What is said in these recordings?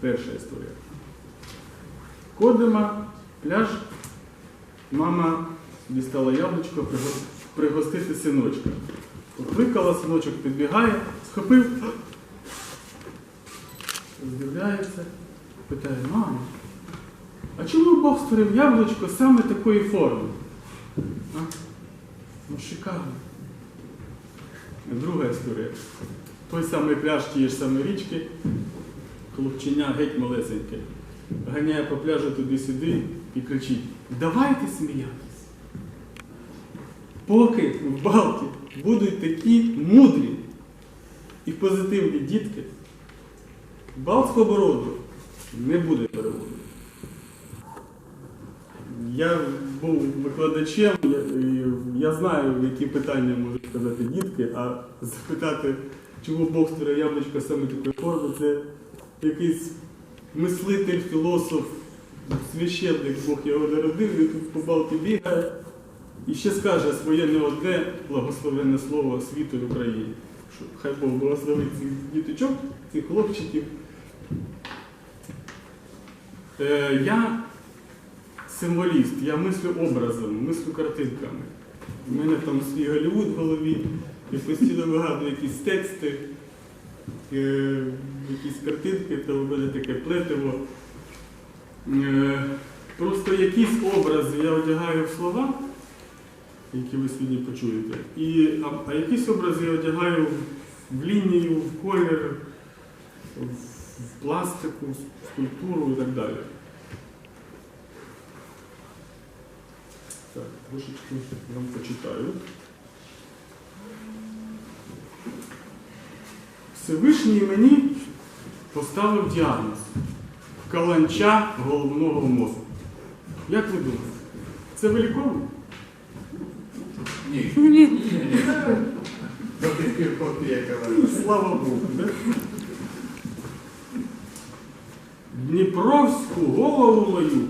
Перша історія. Ходимо, пляж. Мама дістала яблучко пригостити синочка. Покликала, синочок підбігає, схопив, роздивляється, питає, мама, а чому Бог створив яблучко саме такої форми? А? Ну, шикарно. Друга історія. Той самий пляж тієї ж самої річки, хлопчиня геть малесеньке, ганяє по пляжу туди-сюди і кричить: Давайте сміятися. Поки в Балті будуть такі мудрі і позитивні дітки, Балтського бороду не буде переводу. Я був викладачем, я, я знаю, які питання можуть сказати дітки, а запитати, чому Бог створив яблучко саме такої форми, це якийсь мислитель, філософ, священник Бог його народив, і тут по Балті бігає і ще скаже своє не одне благословенне слово світу і Україні. Хай Бог благословить цих діточок, цих хлопчиків. Е, я символіст, я мислю образом, мислю картинками. У мене там свій Голлівуд в голові, і постійно вигадую якісь тексти, якісь картинки, то у мене таке плетиво. Е, просто якісь образи я одягаю в слова, які ви сьогодні почуєте, і, а, а якісь образи я одягаю в лінію, в колір, в, в пластику, в скульптуру і так далі. Так, трошечки вам почитаю. Всевишній мені поставив діагноз каланча головного мозку. Як ви думаєте, це виліковно? Ні. Копія Слава Богу, да? Дніпровську голову мою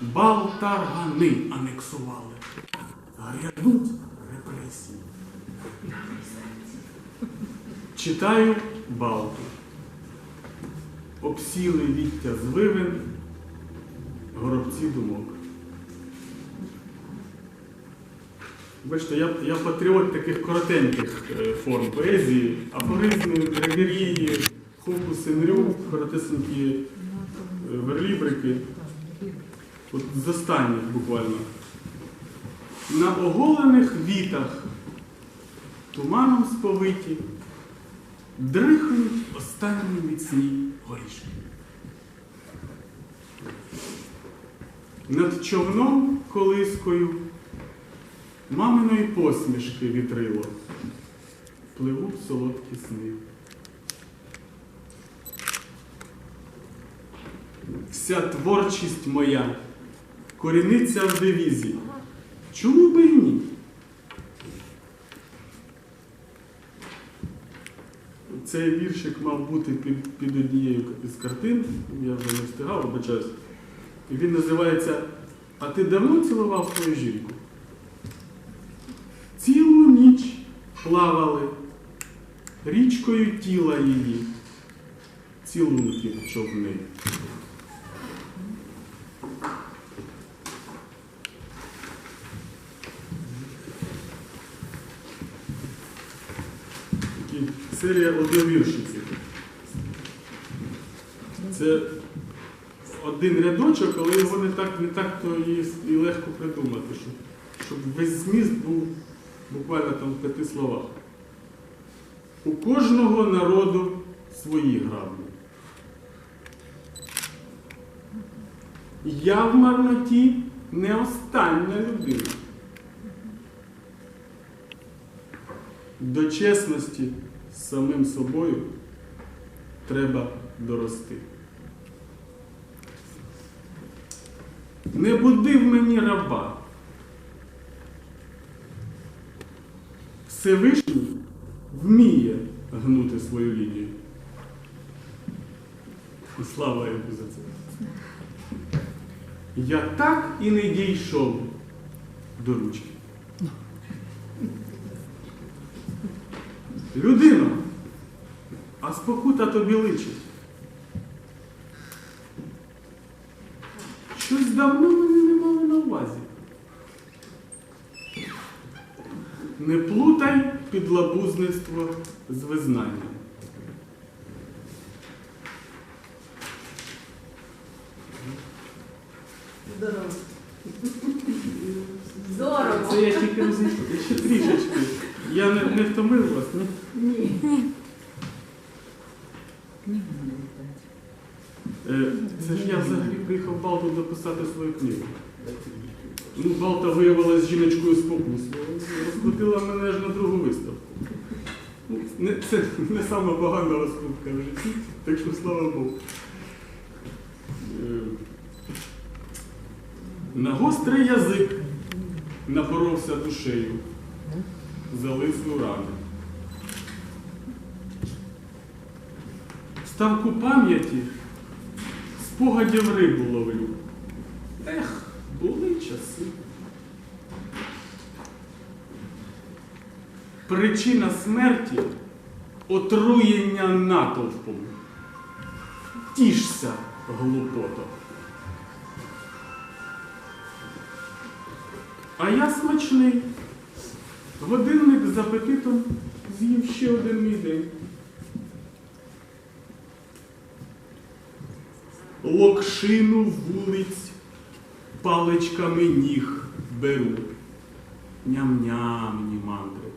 балтаргани анексували. Грядуть репресії. Читаю Балту. Обсіли віття звивин, горобці думок. Бачите, я, я патріот таких коротеньких е, форм поезії, афоризми, драгерії, фокуси, мрю, коротесенькі е, верлібрики. От з останніх буквально. На оголених вітах, туманом сповиті, дрихають останні міцні горішки. Над човном колискою маминої посмішки вітрило, пливуть солодкі сни. Вся творчість моя коріниться в девізі. Чому би і ні? Цей віршик мав бути під, під однією із картин, я вже не встигав, вибачаюсь. І він називається А ти давно цілував свою жінку? Цілу ніч плавали річкою тіла її, цілунки човни. Такі Серія одновіршиків. Це один рядочок, але його не так, не так то і, і легко придумати, щоб, щоб весь зміст був буквально там в п'яти словах. У кожного народу свої граблі. Я в марноті не остання людина. До чесності самим собою треба дорости. Не буди в мені раба. Всевишній вміє гнути свою лінію. І слава йому за це. Я так і не дійшов до ручки. Людина, а спокута тобі личить. Щось давно мене не мали на увазі. Не плутай підлабузництво з визнанням. Здорово. Здорово. Це я тільки розійшов, я ще трішечки. Я не, не втомив вас, ні? Ні. Е, Це ж я взагалі приїхав в Балту дописати свою книгу. Ну, Балта виявилась жіночкою спокусною. Розкрутила мене ж на другу виставку. Ну, Не, це не сама погана розкрутка в житті, так що слава Богу. Е, На гострий язик напоровся душею, залисну рани. Ставку пам'яті спогадів рибу ловлю. Ех, були часи. Причина смерті отруєння натовпом. Тішся, глупото. А я смачний. Годинник з апетитом з'їв ще один мій день. Локшину вулиць паличками ніг беру. Ням-ням, ні мандри.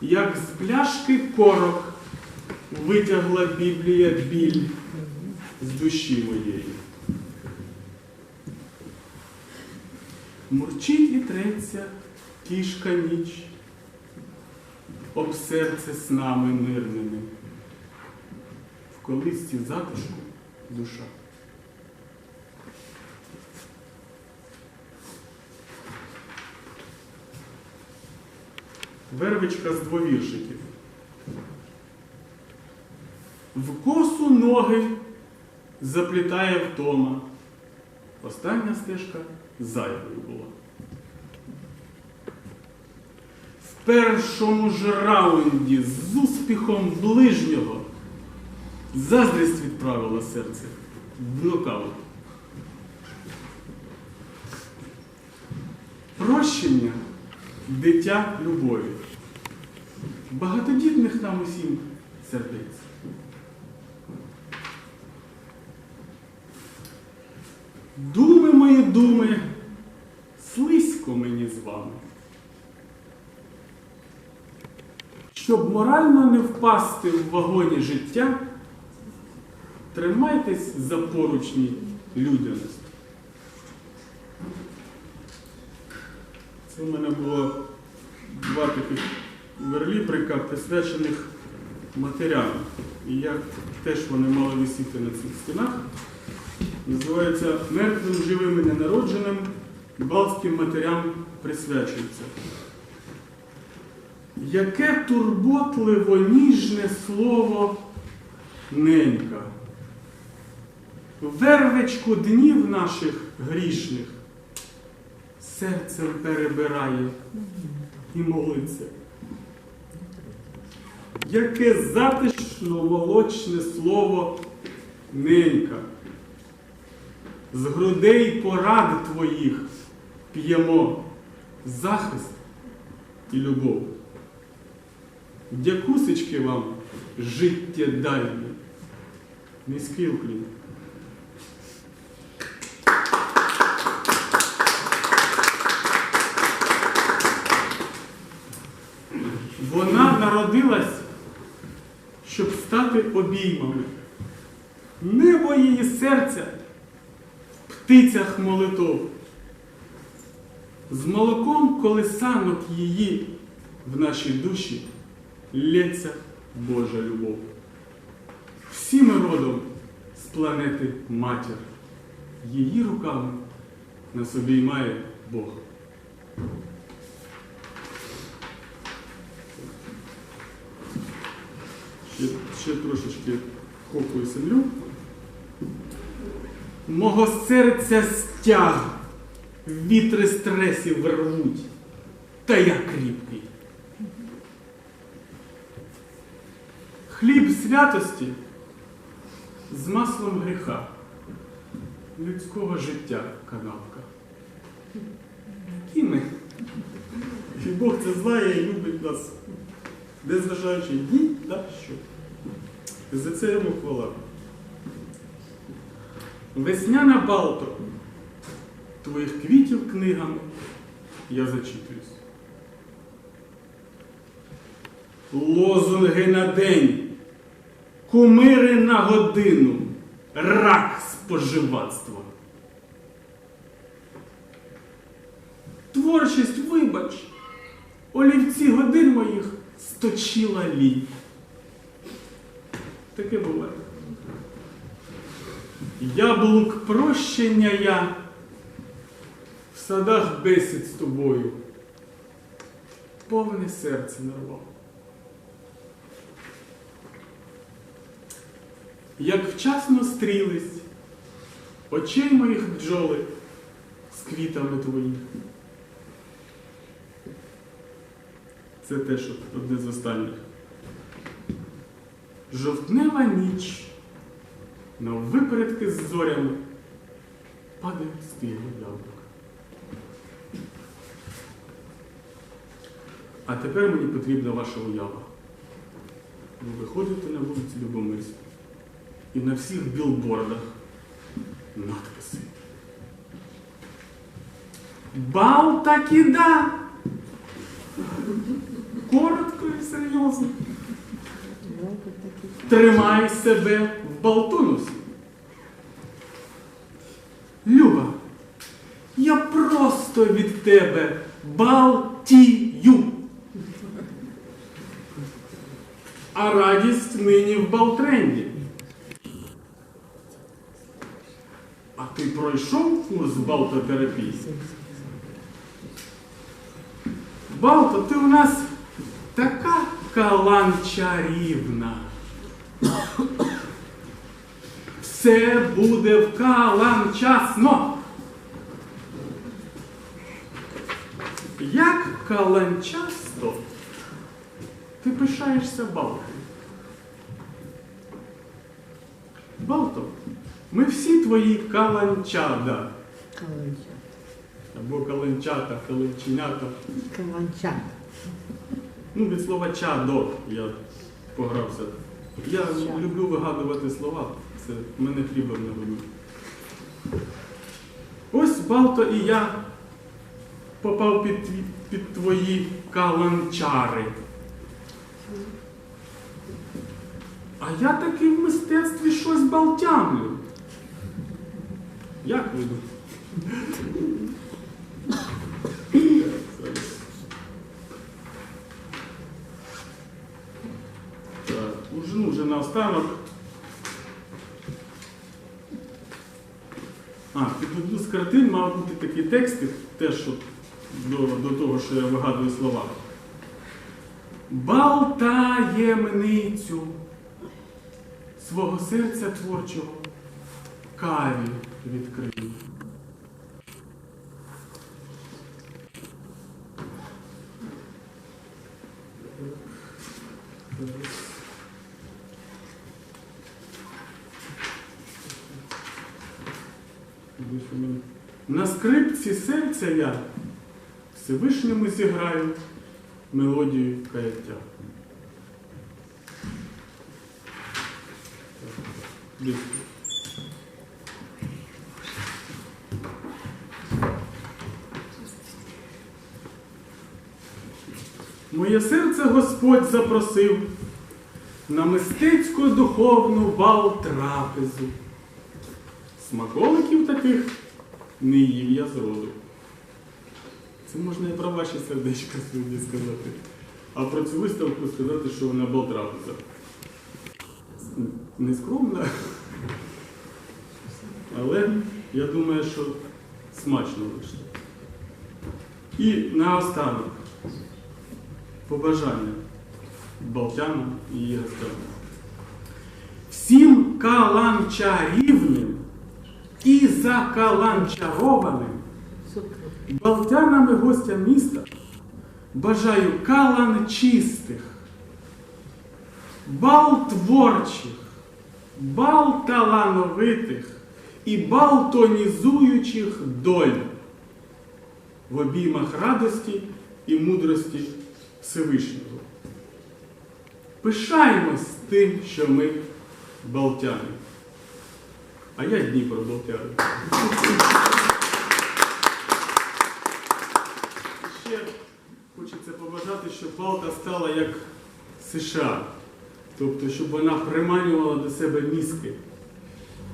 Як з пляшки корок витягла Біблія біль з душі моєї. Мурчить і треться кішка ніч об серце снами мирними. В колисці затишку душа. Вервичка з двовіршиків. В косу ноги заплітає втома. Остання стежка зайвою була. В першому ж раунді з успіхом ближнього заздрість відправила серце в нокаут. Прощення дитя любові. Багатодітних нам усім сердець. Думи мої думи, слизько мені з вами. Щоб морально не впасти в вагоні життя, тримайтесь за поручні людяності. Це в мене було два таких верлібрика, присвячених матерям. І як теж вони мали висіти на цих стінах. Називається Мертвим живим і ненародженим балтським матерям присвячується. Яке турботливо ніжне слово ненька. Вервечку днів наших грішних серцем перебирає і молиться. Яке затишно молочне слово ненька. З грудей порад твоїх п'ємо захист і любов. Дякусечки вам, життєдальні, низький уклін. Вона народилась, щоб стати обіймами. Небо її серця птицях молитов. З молоком колесанок її в нашій душі лється Божа любов. Всі ми родом з планети Матір. Її руками нас обіймає Бог. Ще, ще трошечки хопую землю. Мого серця стяг, вітри стресів рвуть, та я кріпкий. Хліб святості з маслом гріха, людського життя канапка. Які ми? І Бог це знає і любить нас, незважаючи ні на що. За це йому хвала. Весняна Балто, твоїх квітів книгами я зачитуюсь. Лозунги на день, кумири на годину, рак споживацтва. Творчість, вибач, олівці годин моїх сточила лінь. Таке буває. Яблук прощення я в садах бесід з тобою. Повне серце нарвав. Як вчасно стрілись, очей моїх бджоли з квітами твоїх. Це теж одне з останніх. Жовтнева ніч на випередки з зорями падають стиглі яблука. А тепер мені потрібна ваша уява. Ви виходите на вулицю Любомирську і на всіх білбордах надписи. Балта кида! Коротко і серйозно. Тримай себе в балтонусі. Люба, я просто від тебе балтію. А радість нині в Балтренді. А ти пройшов курс балтотерапії? Балто, ти у нас така каланчарівна. Все буде вкаланчасно. Як каланчасто ти пишаєшся Балкою? Балто, ми всі твої каланчада. Каланча. Або каланчата, каланченята. Каланча. Ну, від слова чадо я погрався. Я люблю вигадувати слова. Це мене хлібом не годуть. Ось Балто і я попав під, під твої каланчари. А я таки в мистецтві щось балтямлю. Як ви думаєте? Зараз. Так, уже, ну, вже наостанок. А, з картин мав бути такі тексти, теж до, до того, що я вигадую слова. Бал таємницю свого серця творчого каві відкрив. На скрипці серця я Всевишньому зіграю мелодію каяття. Моє серце Господь запросив на мистецьку духовну бал трапезу. Смаколиків таких не їв я зроду. Це можна і про ваші сердечка сьогодні сказати. А про цю виставку сказати, що вона бал трапеза. Не скромна. Але я думаю, що смачно вийшло. І наостанок побажання Балтянам і гостям. Всім каланчарівним і закаланчарованим Супер. Балтянам і гостям міста бажаю калан чистих, бал творчих, бал талановитих і бал тонізуючих доль в обіймах радості і мудрості Всевишнього. Пишаємось тим, що ми балтяни. А я Дніпро балтяни. Ще хочеться побажати, щоб Балта стала як США. Тобто, щоб вона приманювала до себе мізки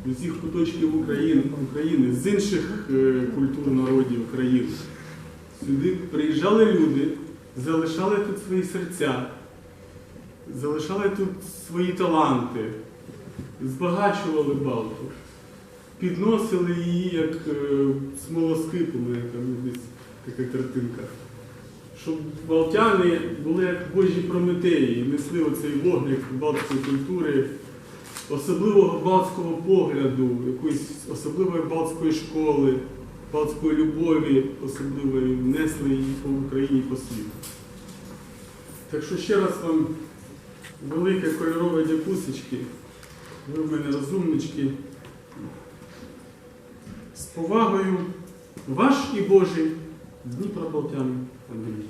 з усіх куточків України, з інших е, культур народів України. Сюди приїжджали люди, залишали тут свої серця, залишали тут свої таланти, збагачували Балту, підносили її як е, смолоскип, у десь така картинка. Щоб балтяни були як божі прометеї, несли оцей вогник балтської культури, особливого балтського погляду, якоїсь особливої балтської школи, балтської любові особливої, несли її по Україні по світу. Так що ще раз вам велике кольорове дякусечки. Ви в мене розумнички. Повагою ваш і Божий Дніпро Андрій.